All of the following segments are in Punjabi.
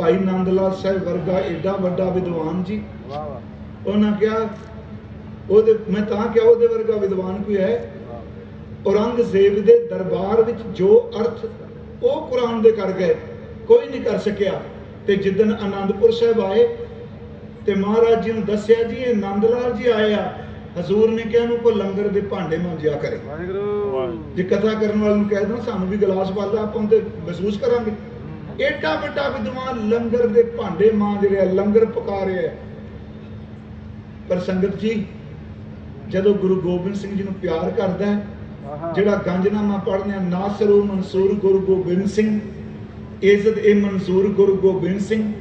ਭਾਈ ਨੰਦ ਲਾਲ ਸਾਹਿਬ ਵਰਗਾ ਏਡਾ ਵੱਡਾ ਵਿਦਵਾਨ ਜੀ। ਵਾਹ ਵਾਹ। ਉਹਨਾਂ ਕਿਹਾ ਉਹਦੇ ਮੈਂ ਤਾਂ ਕਿਹਾ ਉਹਦੇ ਵਰਗਾ ਵਿਦਵਾਨ ਕੋਈ ਹੈ। ਔਰੰਗਜ਼ੇਬ ਦੇ ਦਰਬਾਰ ਵਿੱਚ ਜੋ ਅਰਥ ਉਹ ਕੁਰਾਨ ਦੇ ਕਰ ਗਏ ਕੋਈ ਨਹੀਂ ਕਰ ਸਕਿਆ। ਤੇ ਜਿੱਦਨ ਆਨੰਦਪੁਰ ਸਾਹਿਬ ਆਏ ਤੇ ਮਹਾਰਾਜ ਜੀ ਨੂੰ ਦੱਸਿਆ ਜੀ ਇਹ ਨੰਦ ਲਾਲ ਜੀ ਆਏ ਆ ਹਜ਼ੂਰ ਨੇ ਕਿਹਾ ਨੂੰ ਕੋ ਲੰਗਰ ਦੇ ਭਾਂਡੇ ਮਾਂਜਿਆ ਕਰੇ। ਵਾਹਿਗੁਰੂ। ਜੇ ਕਥਾ ਕਰਨ ਵਾਲੇ ਨੂੰ ਕਹਿ ਦੇਣਾ ਸਾਨੂੰ ਵੀ ਗਲਾਸ ਵਾਲਾ ਆਪਾਂ ਉਹਦੇ ਮਹਿਸੂਸ ਕਰਾਂਗੇ। ਏਡਾ ਵੱਡਾ ਵਿਦਵਾਨ ਲੰਗਰ ਦੇ ਭਾਂਡੇ ਮਾਂਜ ਰਿਹਾ ਲੰਗਰ ਪਕਾ ਰਿਹਾ। ਪਰ ਸੰਗਤ ਜੀ ਜਦੋਂ ਗੁਰੂ ਗੋਬਿੰਦ ਸਿੰਘ ਜੀ ਨੂੰ ਪਿਆਰ ਕਰਦਾ ਆਹਾ। ਜਿਹੜਾ ਗੰਜਨਾਮਾ ਪੜ੍ਹਦੇ ਆ ਨਾਸਰੋ ਮਨਸੂਰ ਗੁਰੂ ਗੋਬਿੰਦ ਸਿੰਘ ਇਜ਼ਤ ਇਹ ਮਨਜ਼ੂਰ ਗੁਰੂ ਗੋਬਿੰਦ ਸਿੰਘ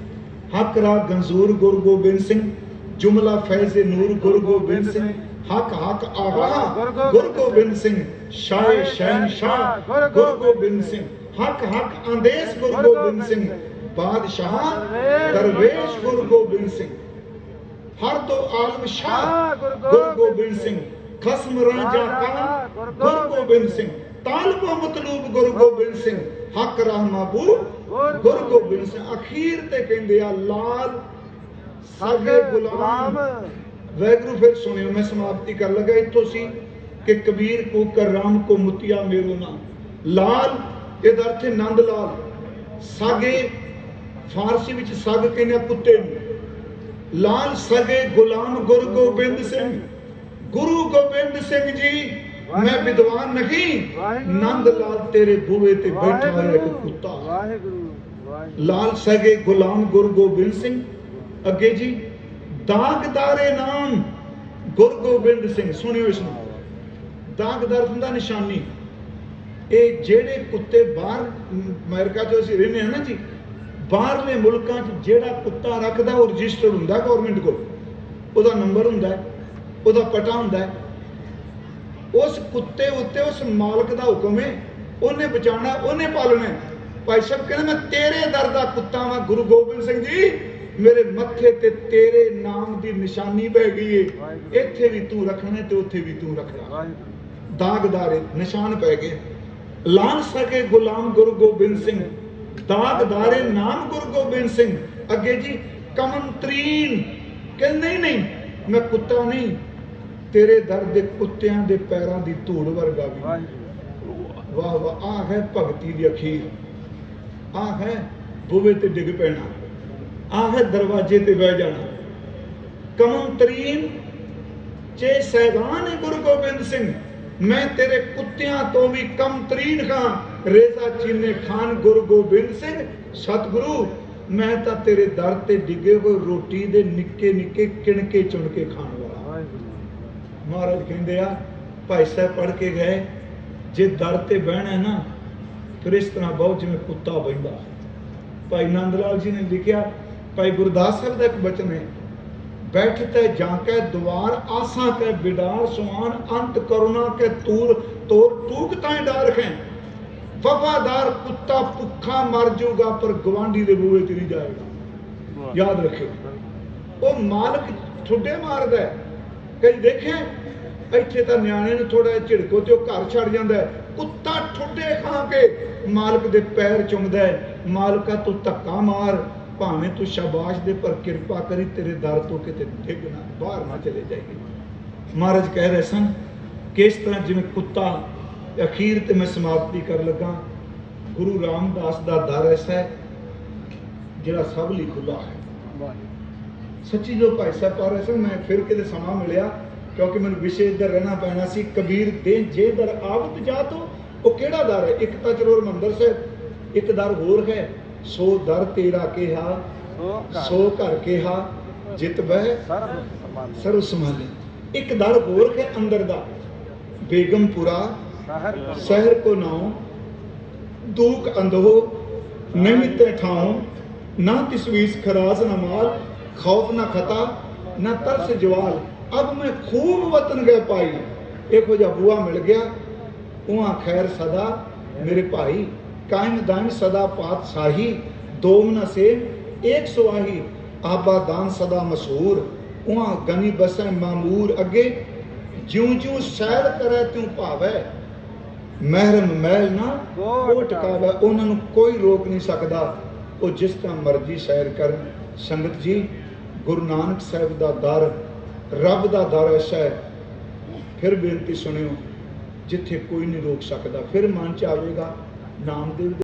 ਹੱਕ ਰਾ ਗੰਜ਼ੂਰ ਗੁਰੂ ਗੋਬਿੰਦ ਸਿੰਘ ਜੁਮਲਾ ਫੈਜ਼ ਨੂਰ ਗੁਰੂ ਗੋਬਿੰਦ ਸਿੰਘ ਹੱਕ ਹੱਕ ਆਗਾ ਗੁਰੂ ਗੋਬਿੰਦ ਸਿੰਘ ਸ਼ਾਹ ਸ਼ਹਿਨਸ਼ਾਹ ਗੁਰੂ ਗੋਬਿੰਦ ਸਿੰਘ ਹੱਕ ਹੱਕ ਆਦੇਸ਼ ਗੁਰੂ ਗੋਬਿੰਦ ਸਿੰਘ ਬਾਦਸ਼ਾਹ ਦਰਵੇਸ਼ ਗੁਰੂ ਗੋਬਿੰਦ ਸਿੰਘ। ਹਰ ਦੋ ਆਲਮ ਸ਼ਾਹ ਗੁਰੂ ਗੋਬਿੰਦ ਸਿੰਘ ਖਸਮ ਰਾਜਾ ਕਾਂ ਗੁਰੂ ਗੋਬਿੰਦ ਸਿੰਘ ਤਾਲਬ ਮਤਲੂਬ ਗੁਰੂ ਗੋਬਿੰਦ ਸਿੰਘ ਹੱਕ ਰਹਿਮਾਬੂ ਗੁਰੂ ਗੋਬਿੰਦ ਸਿੰਘ। ਅਖੀਰ ਤੇ ਕਹਿੰਦੇ ਆ ਲਾਲ ਸਾਗੇ ਗੁਲਾਮ। ਵੈਗਰੂ ਫਿਰ ਸੁਣਿਓ ਮੈਂ ਸਮਾਪਤੀ ਕਰ ਲਗਾ ਇੱਥੋਂ ਸੀ ਕਿ ਕਬੀਰ ਕੋ ਕਰ ਰਾਮ ਕੋ ਮੁਤਿਆ ਮੇਰੋ ਨਾ ਲਾਲ ਇਹਦਾ ਅਰਥ ਹੈ ਨੰਦ ਲਾਲ। ਸਾਗੇ ਫਾਰਸੀ ਵਿੱਚ ਸਗ ਕਹਿੰਦੇ ਕੁੱਤੇ ਨੂੰ। ਲਾਲ ਸਗੇ ਗੁਲਾਮ ਗੁਰੂ ਗੋਬਿੰਦ ਸਿੰਘ। ਗੁਰੂ ਗੋਬਿੰਦ ਸਿੰਘ ਜੀ ਮੈਂ ਵਿਦਵਾਨ ਨਹੀਂ ਨੰਦ ਲਾਲ ਤੇਰੇ ਬੂਹੇ ਤੇ ਬੈਠਾ ਹੋਇਆ ਇੱਕ ਕੁੱਤਾ। ਵਾਹਿਗੁਰੂ। ਲਾਲ ਸਗੇ ਗੁਲਾਮ ਗੁਰੂ ਗੋਬਿੰਦ ਸਿੰਘ। ਅੱਗੇ ਜੀ ਦਾਗਦਾਰੇ ਨਾਮ ਗੁਰੂ ਗੋਬਿੰਦ ਸਿੰਘ। ਸੁਣਿਓ ਇਸ ਨੂੰ। ਦਾਗਦਾਰ ਹੁੰਦਾ ਨਿਸ਼ਾਨੀ। ਇਹ ਜਿਹੜੇ ਕੁੱਤੇ ਬਾਹਰ ਅਮ, ਅਮਰੀਕਾ 'ਚ ਅਸੀਂ ਰਹਿੰਦੇ ਹਾਂ ਨਾ ਜੀ ਬਾਹਰਲੇ ਮੁਲਕਾਂ 'ਚ ਜਿਹੜਾ ਕੁੱਤਾ ਰੱਖਦਾ ਉਹ ਰਜਿਸਟਰਡ ਹੁੰਦਾ ਗਵਰਨਮੈਂਟ ਕੋਲ। ਉਹਦਾ ਨੰਬਰ ਹੁੰਦਾ ਉਹਦਾ ਪਟਾ ਹੁੰਦਾ। ਉਸ ਕੁੱਤੇ ਉੱਤੇ ਉਸ ਮਾਲਕ ਦਾ ਹੁਕਮ ਹੈ ਉਹਨੇ ਬਚਾਉਣਾ ਉਹਨੇ ਪਾਲਣਾ। ਭਾਈ ਸਾਹਿਬ ਕਹਿੰਦੇ ਮੈਂ ਤੇਰੇ ਦਰ ਦਾ ਕੁੱਤਾ ਵਾਂ ਗੁਰੂ ਗੋਬਿੰਦ ਸਿੰਘ ਜੀ ਮੇਰੇ ਮੱਥੇ ਤੇ ਤੇਰੇ ਨਾਮ ਦੀ ਨਿਸ਼ਾਨੀ ਪੈ ਗਈ ਏ। ਇੱਥੇ ਵੀ ਤੂੰ ਰੱਖਣਾ ਤੇ ਉੱਥੇ ਵੀ ਤੂੰ ਰੱਖਣਾ। ਦਾਗਦਾਰੇ ਨਿਸ਼ਾਨ ਪੈ ਗਏ। ਲਾਲ ਸਕੇ ਗੁਲਾਮ ਗੁਰੂ ਗੋਬਿੰਦ ਸਿੰਘ ਦਾਗਦਾਰੇ ਨਾਮ ਗੁਰੂ ਗੋਬਿੰਦ ਸਿੰਘ ਅੱਗੇ ਜੀ ਕਮੰਤਰੀਨ ਕਿ ਨਹੀਂ ਨਹੀਂ ਮੈਂ ਕੁੱਤਾ ਨਹੀਂ ਤੇਰੇ ਦਰ ਦੇ ਕੁੱਤਿਆਂ ਦੇ ਪੈਰਾਂ ਦੀ ਧੂੜ ਵਰਗਾ ਵੀ ਵਾਹ ਵਾਹ ਆ ਹੈ ਭਗਤੀ ਦੀ ਅਖੀਰ ਆ ਹੈ ਬੂਵੇ ਤੇ ਡਿੱਗ ਪੈਣਾ ਆ ਹੈ ਦਰਵਾਜ਼ੇ ਤੇ ਬਹਿ ਜਾਣਾ ਕਮੰਤਰੀਨ ਚੇ ਸਹਿਬਾਨ ਗੁਰੂ ਗੋਬਿੰਦ ਸਿੰਘ ਮੈਂ ਤੇਰੇ ਕੁੱਤਿਆਂ ਤੋਂ ਵੀ ਕਮ ਖਾਂ ਰੇਜ਼ਾ ਚੀਨੇ ਖਾਨ ਗੁਰੂ ਗੋਬਿੰਦ ਸਿੰਘ, ਸਤਿਗੁਰੂ, ਮੈਂ ਤਾਂ ਤੇਰੇ ਦਰ ਤੇ ਡਿੱਗੇ ਹੋਏ ਰੋਟੀ ਦੇ ਨਿੱਕੇ ਨਿੱਕੇ ਕਿਣਕੇ ਚੁਣ ਕੇ ਖਾਣ ਵਾਲਾ ਮਹਾਰਾਜ ਕਹਿੰਦੇ ਆ, ਭਾਈ ਸਾਹਿਬ ਪੜ ਕੇ ਗਏ, ਜੇ ਦਰ ਤੇ ਬਹਿਣਾ ਨਾ, ਫਿਰ ਇਸ ਤਰ੍ਹਾਂ ਬਹੁਤ ਜਿਵੇਂ ਕੁੱਤਾ ਬੈਂਦਾ ਭਾਈ ਨੰਦ ਲਾਲ ਜੀ ਨੇ ਲਿਖਿਆ, ਭਾਈ ਗੁਰਦਾਸ ਸਾਹਿਬ ਦਾ ਇੱਕ ਬਚਨ ਹੈ ਬੈਠਤੇ ਜਾਂ ਕੇ ਦੁਆਰ ਆਸਾਂ ਕੇ ਬਿਡਾਰ ਸੁਆਨ ਅੰਤ ਕਰੁਣਾ ਕੇ ਤੂਰ ਤੋਰ ਟੂਕ ਤਾਂ ਡਾਰ ਹੈ ਵਫਾਦਾਰ ਕੁੱਤਾ ਭੁੱਖਾ ਮਰ ਜਾਊਗਾ ਪਰ ਗਵਾਂਢੀ ਦੇ ਬੂਹੇ ਤੇ ਨਹੀਂ ਜਾਏਗਾ। ਯਾਦ ਰੱਖਿਓ। ਉਹ ਮਾਲਕ ਠੁੱਡੇ ਮਾਰਦਾ। ਕਈ ਦੇਖੇ ਇੱਥੇ ਤਾਂ ਨਿਆਣੇ ਨੂੰ ਥੋੜਾ ਝਿੜਕੋ ਤੇ ਉਹ ਘਰ ਛੱਡ ਜਾਂਦਾ। ਕੁੱਤਾ ਠੁੱਡੇ ਖਾ ਕੇ ਮਾਲਕ ਦੇ ਪੈਰ ਚੁੰਮਦਾ ਮਾਲਕਾ ਤੂੰ ਧੱਕਾ ਮਾਰ। ਭਾਵੇਂ ਤੂੰ ਸ਼ਾਬਾਸ਼ ਦੇ ਪਰ ਕਿਰਪਾ ਕਰੀ, ਤੇਰੇ ਦਰ ਤੋਂ ਕਿਤੇ ਡਿੱਗ ਨਾ, ਬਾਹਰ ਨਾ ਚਲੇ ਜਾਏਗੀ ਮਹਾਰਾਜ ਕਹਿ ਰਹੇ ਸਨ ਕਿ ਇਸ ਤਰ੍ਹਾਂ ਜਿਵੇਂ ਕੁੱਤਾ ਅਖੀਰ ਤੇ ਮੈਂ ਸਮਾਪਤੀ ਕਰ ਲੱਗਾ, ਗੁਰੂ ਰਾਮਦਾਸ ਦਾ ਦਰ ਐਸਾ ਹੈ ਜਿਹੜਾ ਸਭ ਲਈ ਖੁੱਲਾ ਹੈ। ਸੱਚੀ ਜੋ ਭਾਈ ਸਾਹਿਬ ਪਾ ਰਹੇ ਸਨ, ਮੈਂ ਫਿਰ ਕਿਤੇ ਸਮਾਂ ਮਿਲਿਆ, ਕਿਉਂਕਿ ਮੈਨੂੰ ਵਿਸ਼ੇ ਇੱਧਰ ਰਹਿਣਾ ਪੈਣਾ ਸੀ। ਕਬੀਰ ਦੇ ਜੇ ਦਰ ਆਵਤ ਜਾ ਤੋ, ਉਹ ਕਿਹੜਾ ਦਰ ਹੈ? ਇੱਕ ਤਾਂ ਚਲੋ ਹਰਿਮੰਦਰ ਸਾਹਿਬ, ਇੱਕ ਦਰ ਹੋਰ ਹੈ। ਸੋ ਦਰ ਤੇਰਾ ਕਿਹਾ ਸੋ ਘਰ। ਕਿਹਾ ਜਿਤ ਬਹਿ ਸਰਬ ਸੰਭਾਲੇ। ਇੱਕ ਦਰ ਹੋਰ ਹੈ ਅੰਦਰ ਦਾ। ਬੇਗਮਪੁਰਾ ਸਹਰ ਕੋ ਨਾਉ। ਦੂਕ ਅੰਧੋ ਨਹੀਂ ਤੇ ਠਾਉ। ਨਾ ਤਿਸਵੀਸ ਖਰਾਜ਼ ਨਾ ਮਾਲ ਖੌਫ ਨਾ ਖਤਾ ਨਾ ਤਰਸ ਜਵਾਲ। ਅਬ ਮੈਂ ਖੂਬ ਵਤਨ ਗਏ ਪਾਈ। ਇਹੋ ਜਿਹਾ ਬੂਆ ਮਿਲ ਗਿਆ। ਉਹਾਂ ਖੈਰ ਸਦਾ ਮੇਰੇ ਭਾਈ। ਕਾਇਮ ਦਾਇਮ ਸਦਾ ਪਾਤ ਸਾਹੀ ਦੋਮ ਨ ਸੇ ਏਕ ਸੁਆਹੀ ਆਬਾ ਦਾਨ ਸਦਾ ਮਸ਼ਹੂਰ ਉਹਾਂ ਗਨੀ ਬਸੈ ਮਾਮੂਰ ਅੱਗੇ ਜਿਉਂ ਜਿਉਂ ਸੈਰ ਕਰੈ ਤਿਉ ਭਾਵੈ ਮਹਿਰਮ ਮਹਿਲ ਨਾ ਕੋਟ ਕੋਟ ਕਾਵਾ ਉਹਨਾਂ ਨੂੰ ਕੋਈ ਰੋਕ ਨਹੀਂ ਸਕਦਾ ਉਹ ਜਿਸ ਤਰ੍ਹਾਂ ਮਰਜ਼ੀ ਸੈਰ ਕਰਨ ਸੰਗਤ ਜੀ ਗੁਰੂ ਨਾਨਕ ਸਾਹਿਬ ਦਾ ਦਰ ਰੱਬ ਦਾ ਦਰ ਐਸਾ ਹੈ ਫਿਰ ਬੇਨਤੀ ਸੁਣਿਓ ਜਿੱਥੇ ਕੋਈ ਨਹੀਂ ਰੋਕ ਸਕਦਾ ਫਿਰ ਮਨ ਚ ਆਵੇਗਾ ਨਾਮਦੇਵ ਦੇ